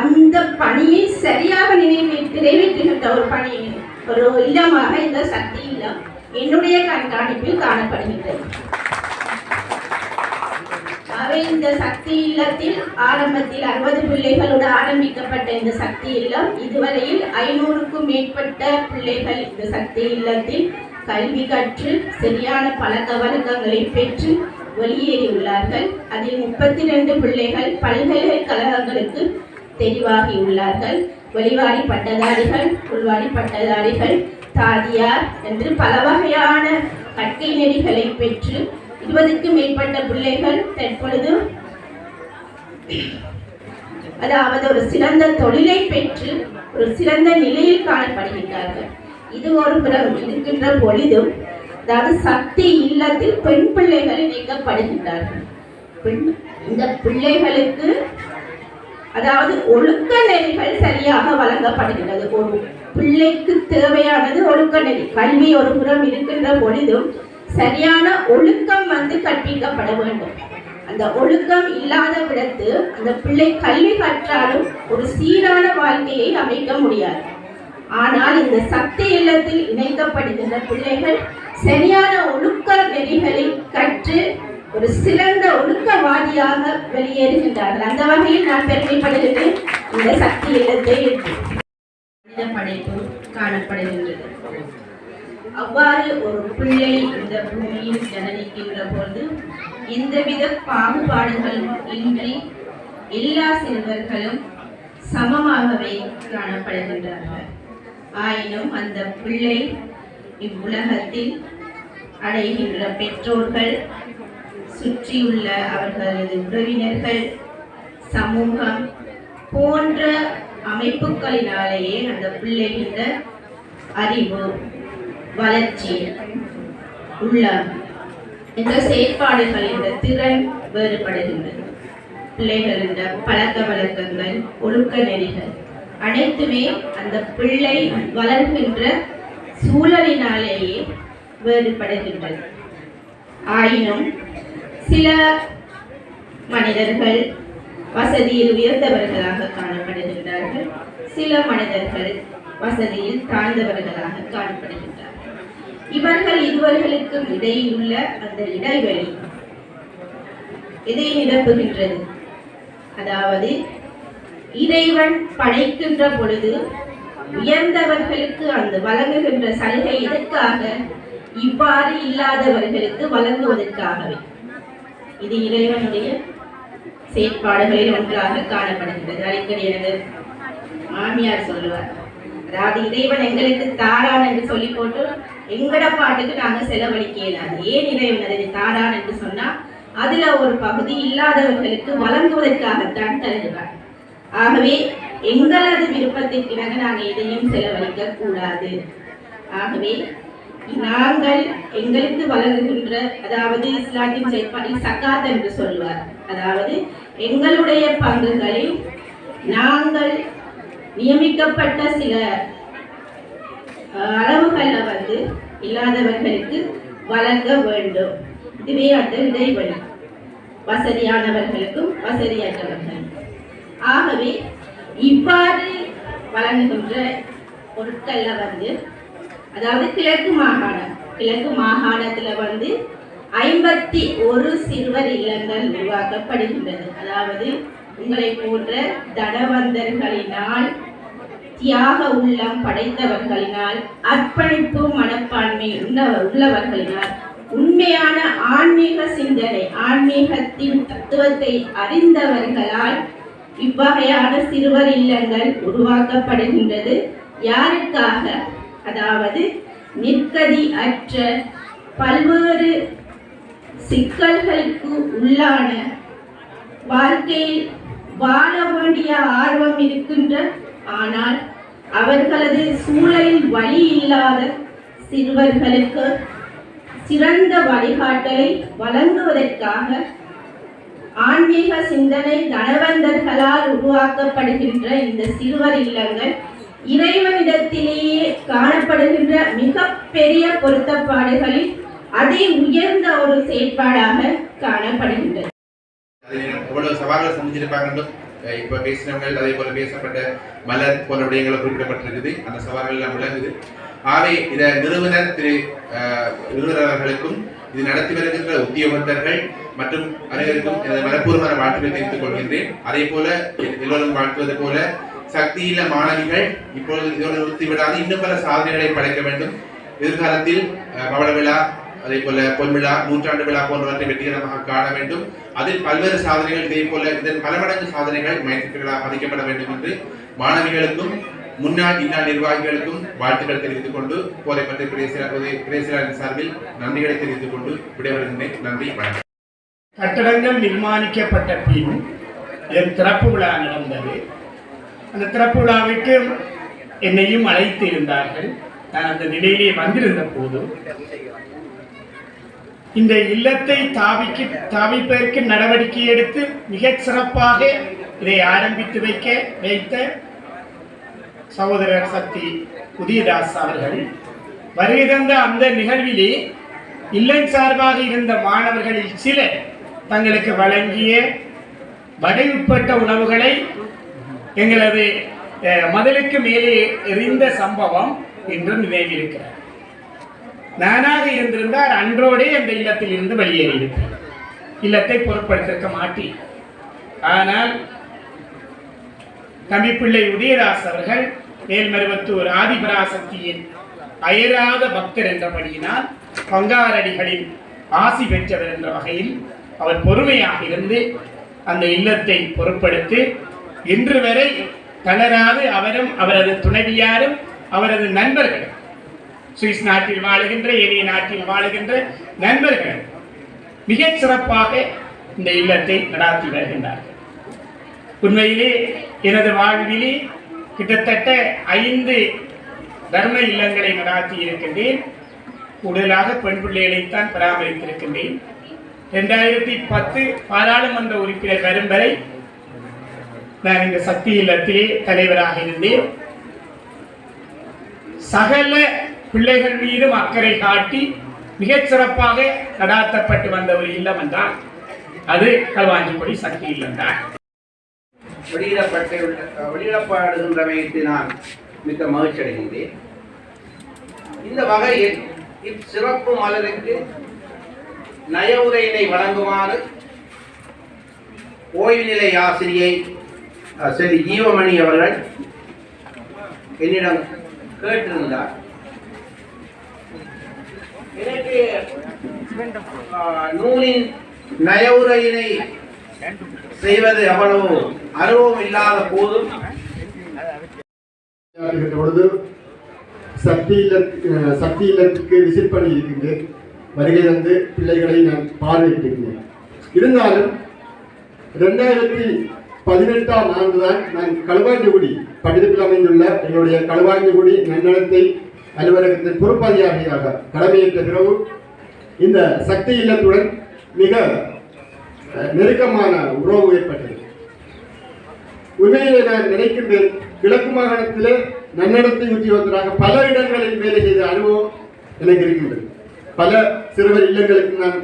அந்த பணியை சரியாக நிறைவே நிறைவேற்றுகின்ற ஒரு பணி ஒரு இல்லமாக இந்த சக்தி இல்லம் என்னுடைய கண்காணிப்பில் காணப்படுகின்றது. அவை இந்த சக்தி இல்லத்தில் ஆரம்பத்தில் அறுபது பிள்ளைகளோடு ஆரம்பிக்கப்பட்ட இந்த சக்தி இல்லம் இதுவரையில் ஐநூறுக்கும் மேற்பட்ட பிள்ளைகள் இந்த சக்தி இல்லத்தில் கல்வி கற்று சரியான பழக்க வழக்கங்களை பெற்று வெளியேறியுள்ளார்கள். அதில் முப்பத்தி ரெண்டு பிள்ளைகள் பல்கலைக்கழகங்களுக்கு தெளிவாகியுள்ளார்கள். வெளிவாரி பட்டதாரிகள் உள்வாரி பட்டதாரிகள் தாதியார் என்று பல வகையான கற்கை நெறிகளை பெற்று இருபதுக்கும் மேற்பட்ட பிள்ளைகள் தற்பொழுது அதாவது ஒரு சிறந்த தொழிலை பெற்று ஒரு சிறந்த நிலையில் காணப்படுகின்றார்கள். இது ஒரு புறம் இருக்கின்ற பொழுதும் அதாவது சக்தி இல்லத்தில் பெண் பிள்ளைகள் இணைக்கப்படுகின்றார்கள். பெண் இந்த பிள்ளைகளுக்கு அதாவது ஒழுக்க நெறிகள் சரியாக வழங்கப்படுகின்றது ஒரு பிள்ளைக்கு தேவையானது ஒழுக்க நெறி. கல்வி ஒரு புறம் இருக்கின்ற பொழுதும் சரியான ஒழுக்கம் வந்து கற்பிக்கப்பட வேண்டும். அந்த ஒழுக்கம் இல்லாத விடத்து அந்த பிள்ளை கல்வி கற்றாலும் ஒரு சீரான வாழ்க்கையை அமைக்க முடியாது. ஆனால் இந்த சக்தி இல்லத்தில் இணைக்கப்படுகின்ற பிள்ளைகள் சரியான ஒழுக்க நெறிகளை கற்று ஒரு சிறந்த ஒழுக்கவாதியாக வெளியேறுகின்றார்கள். அந்த வகையில் நான் பெருமைப்படுகிறேன். இந்த சக்தி இல்லத்தை மனித படைப்பு காணப்படுகின்றது. அவ்வாறு ஒரு பிள்ளை இந்த பூமியில் ஜனனிக்கின்ற பொழுது எந்தவித பாகுபாடுகளும் இன்றி எல்லா சிறுவர்களும் சமமாகவே காணப்படுகின்றார்கள். ஆயினும் அந்த பிள்ளை இவ்வுலகத்தில் அடைகின்ற பெற்றோர்கள் சுற்றியுள்ள அவர்களது உறவினர்கள் சமூகம் போன்ற அமைப்புகளினாலேயே அந்த பிள்ளைகிற அறிவு வளர்ச்சி உள்ள இந்த செயற்பாடுகள் இந்த திறன் வேறுபடுகின்றது. பிள்ளைகள் இந்த பழக்க வழக்கங்கள் ஒழுக்க நெறிகள் அனைத்துமே அந்த பிள்ளை வளர்கின்ற சூழலினாலேயே வேறுபடுகின்றது. ஆயினும் சில மனிதர்கள் வசதியில் உயர்ந்தவர்களாக காணப்படுகின்றார்கள். சில மனிதர்கள் வசதியில் தாழ்ந்தவர்களாக காணப்படுகின்றார்கள். இவர்கள் இருவர்களுக்கும் இடையில் உள்ள அந்த இடைவெளி எதை நிரப்புகின்றது. அதாவது இறைவன் படைக்கின்ற பொழுது உயர்ந்தவர்களுக்கு அந்த வழங்குகின்ற சலுகை எதற்காக? இவ்வாறு இல்லாதவர்களுக்கு வழங்குவதற்காகவே. இது இறைவனுடைய செயற்பாடுகளில் ஒன்றாக காணப்படுகிறது அடிக்கடி எனது மாமியார் சொல்லுவார் அதாவது இறைவன் எங்களுக்கு தாரான் என்று சொல்லி போட்டு எங்கட பாட்டுக்கு நாங்கள் செலவழிக்க இயலாது ஏன் இறைவன் அதை தாரான் என்று சொன்னால் அதுல ஒரு பகுதி இல்லாதவர்களுக்கு வழங்குவதற்காகத்தான் தருகிறார். ஆகவே எங்களது விருப்பத்திற்கிணங்க நாங்கள் எதையும் செலவழிக்க கூடாது. ஆகவே நாங்கள் எங்களுக்கு வழங்குகின்ற அதாவது இஸ்லாத்தின் செயற்பாட்டில் சக்காத் என்று சொல்வார். அதாவது எங்களுடைய பங்குகளில் நாங்கள் நியமிக்கப்பட்ட சில அளவுகளில் வந்து இல்லாதவர்களுக்கு வழங்க வேண்டும். இதுவே அந்த இடைவெளி. வசதியானவர்களுக்கும் வசதியற்றவர்களுக்கும் ஆகவே இவ்வாறு வழங்குகின்ற பொருட்களில் வந்து அதாவது கிழக்கு மாகாணம். கிழக்கு மாகாணத்தில் வந்து ஐம்பத்தி ஒரு சிறுவர் இல்லங்கள் உருவாக்கப்படுகின்றது. அதாவது உங்களை போன்ற தடவந்தர்களினால் தியாக உள்ளம் படைத்தவர்களினால் அர்ப்பணிப்பு மனப்பான்மை உள்ள- உள்ளவர்களினால் உண்மையான ஆன்மீக சிந்தனை ஆன்மீகத்தின் தத்துவத்தை அறிந்தவர்களால் இவ்வகையான சிறுவர் இல்லங்கள் உருவாக்கப்படுகின்றது. யாருக்காக? அதாவது நிற்கதி அற்ற பல்வேறு சிக்கல்களுக்கு உள்ளான வாழ்க்கையில் வாழ வேண்டிய ஆர்வம் இருக்கின்ற ஆனால் அவர்களது சூழலில் வழி இல்லாத சிறுவர்களுக்கு சிறந்த வழிகாட்டலை வழங்குவதற்காக ஆன்மீக சிந்தனை தனவந்தர்களால் உருவாக்கப்படுகின்ற இந்த சிறுவர் இல்லங்கள் இறைவனிடத்திலேயே காணப்படுகின்ற மிக பெரிய பொருத்தப்பாடுகளில் அதி உயர்ந்த ஒரு செயற்பாடாக காணப்படுகின்றது. எவ்வளவு சவால்களை சந்திச்சிருப்பாங்கன்னு அஹ் இப்ப அதே போல பேசப்பட்ட மலர் போன்ற விடயங்கள் குறிப்பிடப்பட்டிருக்குது. அந்த சவால்கள் எல்லாம் விளங்குது. ஆகவே இத நிறுவனர் திரு அஹ், இது நடத்தி வருகின்ற உத்தியோகத்தர்கள் மற்றும் அனைவருக்கும் எனது மனப்பூர்வமான வாழ்த்துக்களை தெரிவித்துக் கொள்கின்றேன். அதே போல எல்லோரும் வாழ்த்துவது போல சக்தியில மாணவிகள் இப்பொழுது இதோடு நிறுத்திவிடாது. இன்னும் பல சாதனைகளை படைக்க வேண்டும். எதிர்காலத்தில் பவள விழா அதே போல பொன்விழா நூற்றாண்டு விழா போன்றவற்றை வெற்றிகரமாக காண வேண்டும். அதில் பல்வேறு சாதனைகள் இதே போல இதன் பல மடங்கு சாதனைகள் மைத்திரிகளாக பதிக்கப்பட வேண்டும் என்று மாணவிகளுக்கும் முன்னாள் இந்நாள் நிர்வாகிகளுக்கும் வாழ்த்துக்கள் தெரிவித்துக் கொண்டு போரை பற்றி பிரேசிலாரின் சார்பில் நன்றிகளை தெரிவித்துக் கொண்டு விடைபெறுகின்றேன். நன்றி வணக்கம். கட்டடங்கள் நிர்மாணிக்கப்பட்ட பின் என் திறப்பு விழா நடந்தது. அந்த திறப்பு விழாவிற்கு என்னையும் அழைத்து இருந்தார்கள் நான் அந்த நிலையிலே வந்திருந்த போது இந்த இல்லத்தை தாவிக்கு தாவிப்பதற்கு நடவடிக்கை எடுத்து மிகச் சிறப்பாக இதை ஆரம்பித்து வைக்க வைத்த சகோதரர் சக்தி உதயதாஸ் அவர்கள் வருகை தந்த அந்த நிகழ்விலே இல்லம் சார்பாக இருந்த மாணவர்களில் சிலர் தங்களுக்கு வழங்கிய வடை உட்பட்ட உணவுகளை எங்களது அஹ், மேலே எறிந்த சம்பவம் இன்று நினைவிருக்கிறார் நானாக இருந்திருந்தால் அன்றோடே அந்த இல்லத்தில் இருந்து வெளியேறியிருப்பேன் இல்லத்தை பொருட்படுத்திருக்க மாட்டேன். ஆனால் தம்பிப்பிள்ளை உதயதாஸ் அவர்கள் மேல்மருவத்தூர் ஆதிபராசக்தியின் அயராத பக்தர் என்றபடியினால் பங்காரடிகளின் ஆசி பெற்றவர் என்ற வகையில் அவர் பொறுமையாக இருந்து அந்த இல்லத்தை பொருட்படுத்தி இன்று வரை தளராது அவரும் அவரது துணைவியாரும் அவரது நண்பர்கள். சுவிஸ் நாட்டில் வாழுகின்ற எளிய நாட்டில் வாழுகின்ற நண்பர்கள் மிகச் சிறப்பாக இந்த இல்லத்தை நடாத்தி வருகின்றார்கள். உண்மையிலே எனது வாழ்விலே கிட்டத்தட்ட ஐந்து தர்ம இல்லங்களை நடாத்தி இருக்கின்றேன். கூடுதலாக பெண் பிள்ளைகளைத்தான் பராமரித்திருக்கின்றேன். ரெண்டாயிரத்தி பத்து பாராளுமன்ற உறுப்பினர் வரும் வரை நான் இந்த சக்தி இல்லத்திலே தலைவராக இருந்தேன். சகல பிள்ளைகள் மீதும் அக்கறை காட்டி மிகச் சிறப்பாக நடாத்தப்பட்டு வந்த ஒரு இல்லம் என்றால் அது கல்வாஞ்சிப்படி சக்தி இல்லம் தான் வெளியிடப்பட்டு வெளியிடப்படுகின்றவைக்கு நான் மிக்க மகிழ்ச்சி அடைகின்றேன். இந்த வகையில் இச்சிறப்பு மலருக்கு நய உரையினை வழங்குமாறு ஓய்வு நிலை ஆசிரியை சரி செல்வி ஜீவமணி அவர்கள் என்னிடம் கேட்டிருந்தார் எனக்கு நூலின் நயவுரையினை செய்வது அவ்வளவு அனுபவம் இல்லாத போதும். பொழுது சக்தி இல்ல சக்தி இல்லத்துக்கு விசிட் பண்ணி இருக்கின்றேன் வருகை தந்து பிள்ளைகளை நான் பார்வையிட்டிருக்கிறேன். இருந்தாலும் ரெண்டாயிரத்தி பதினெட்டாம் ஆண்டு தான் நான் களுவாஞ்சிகுடி பட்டினத்தில் அமைந்துள்ள என்னுடைய களுவாஞ்சிகுடி நன்னடத்தை அலுவலகத்தின் பொறுப்பதிகாரியாக கடமையேற்ற பிறகு இந்த சக்தி இல்லத்துடன் மிக அஹ், நெருக்கமான உறவு ஏற்பட்டது. உண்மையிலே நான் நினைக்கின்றேன் கிழக்கு மாகாணத்திலே நன்னடத்தை உத்தியோகத்தராக பல இடங்களில் வேலை செய்த அனுபவம் எனக்கு இருக்கின்றது. பல சிறுவர் இல்லங்களுக்கு நான்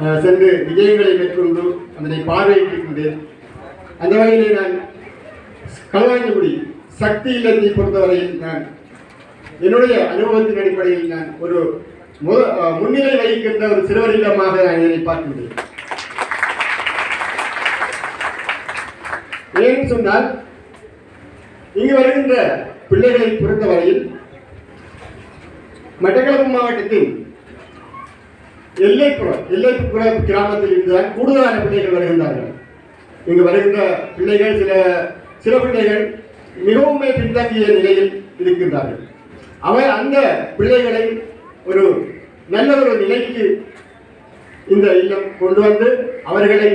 அஹ், சென்று விஜயங்களை மேற்கொண்டு அதனை பார்வையிட்டிருக்கின்றேன். அந்த வகையிலே நான் களவாஞ்சிக்குடி சக்தி இல்லத்தை பொறுத்தவரையில் நான் என்னுடைய அனுபவத்தின் அடிப்படையில் நான் ஒரு மு- முன்னிலை வகிக்கின்ற ஒரு சிறுவர் இல்லமாக நான் இதனை பார்க்கின்றேன் ஏன்னு சொன்னால் இங்கு வருகின்ற பிள்ளைகளை பொறுத்தவரையில் மட்டக்களப்பு மாவட்டத்தின் எல்லைப்புற எல்லைப்புற கிராமத்தில் இருந்துதான் கூடுதலான பிள்ளைகள் வருகின்றார்கள். இங்கு வருகின்ற பிள்ளைகள் சில சில பிள்ளைகள் மிகவும் பின்தங்கிய நிலையில் இருக்கின்றார்கள். அவர் அந்த பிள்ளைகளை ஒரு நல்ல ஒரு நிலைக்கு இந்த இல்லம் கொண்டு வந்து அவர்களை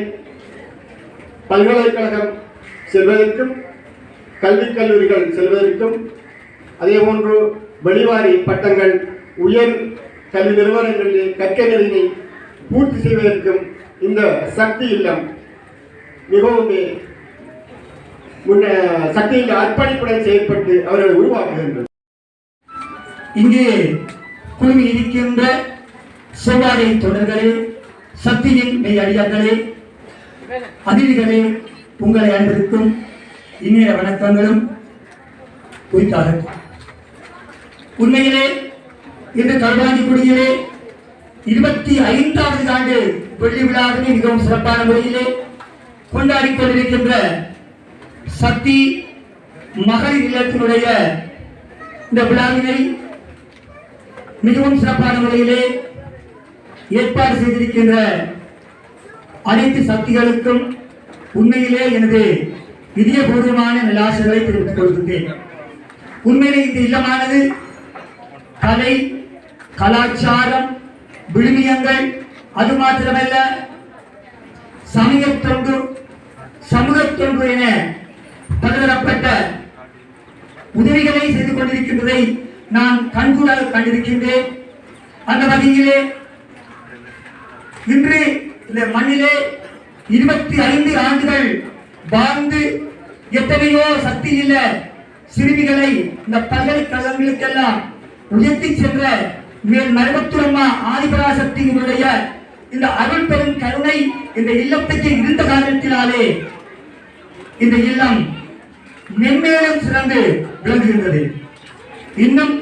பல்கலைக்கழகம் செல்வதற்கும் கல்விக் கல்லூரிகள் செல்வதற்கும் அதே போன்று வெளிவாரி பட்டங்கள் உயர் கல்வி நிறுவனங்களிலே நிலையை பூர்த்தி செய்வதற்கும் இந்த சக்தி இல்லம் மிகவும் முன்ன சக்தியின் அர்ப்பணிப்புடன் செயல்பட்டு அவர்களை உருவாக்குகின்றது இங்கே குழுமி இருக்கின்ற செவ்வாழை தொடர்களே சக்தியின் மெய் அடியார்களே அதிதிகளே உங்களை அனைவருக்கும் இந்நேர வணக்கங்களும் குறித்தார்கள் உண்மையிலே இன்று கருவாஞ்சிக்குடியிலே இருபத்தி ஐந்தாவது ஆண்டு வெள்ளி விழாவினை மிகவும் சிறப்பான முறையிலே கொண்டாடி கொண்டிருக்கின்ற சக்தி மகளிர் இல்லத்தினுடைய இந்த விழாவினை மிகவும் சிறப்பான முறையிலே ஏற்பாடு செய்திருக்கின்ற அனைத்து சக்திகளுக்கும் உண்மையிலே எனது இதயபூர்வமான நல்லாசைகளை தெரிவித்துக் கொள்கின்றேன். உண்மையிலே இந்த இல்லமானது கலை கலாச்சாரம் விழுமியங்கள் அது மாத்திரமல்ல சமயத் தொண்டு சமூகத் என உதவிகளை செய்து கொண்டிருக்கின்றதை நான் கண்கூடாக கண்டிருக்கின்றேன். அந்த வகையிலே இன்று இந்த மண்ணிலே இருபத்தி ஐந்து ஆண்டுகள் வாழ்ந்து எத்தனையோ சக்தி இல்ல சிறுமிகளை இந்த பல்கலைக்கழகங்களுக்கெல்லாம் உயர்த்தி சென்ற மேல் மருவத்துரம்மா ஆதிபராசக்தியினுடைய இந்த அருள் பெரும் கருணை இந்த இல்லத்துக்கு இருந்த காரணத்தினாலே இந்த இல்லம் மென்மேலும் சிறந்து விளங்குகின்றது. இன்னும்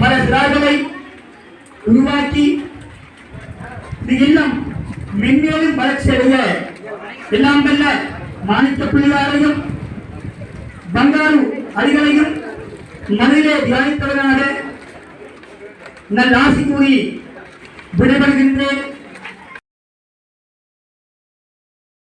பல சிறார்களை உருவாக்கி இந்த இல்லம் மென்மேலும் வளர்ச்சி அடைய எல்லாம் வல்ல மாணிக்க பிள்ளையாரையும் பங்காரு அடிகளையும் மனதிலே தியானித்தவனாக நல் ஆசி கூறி விடைபெறுகின்றேன்.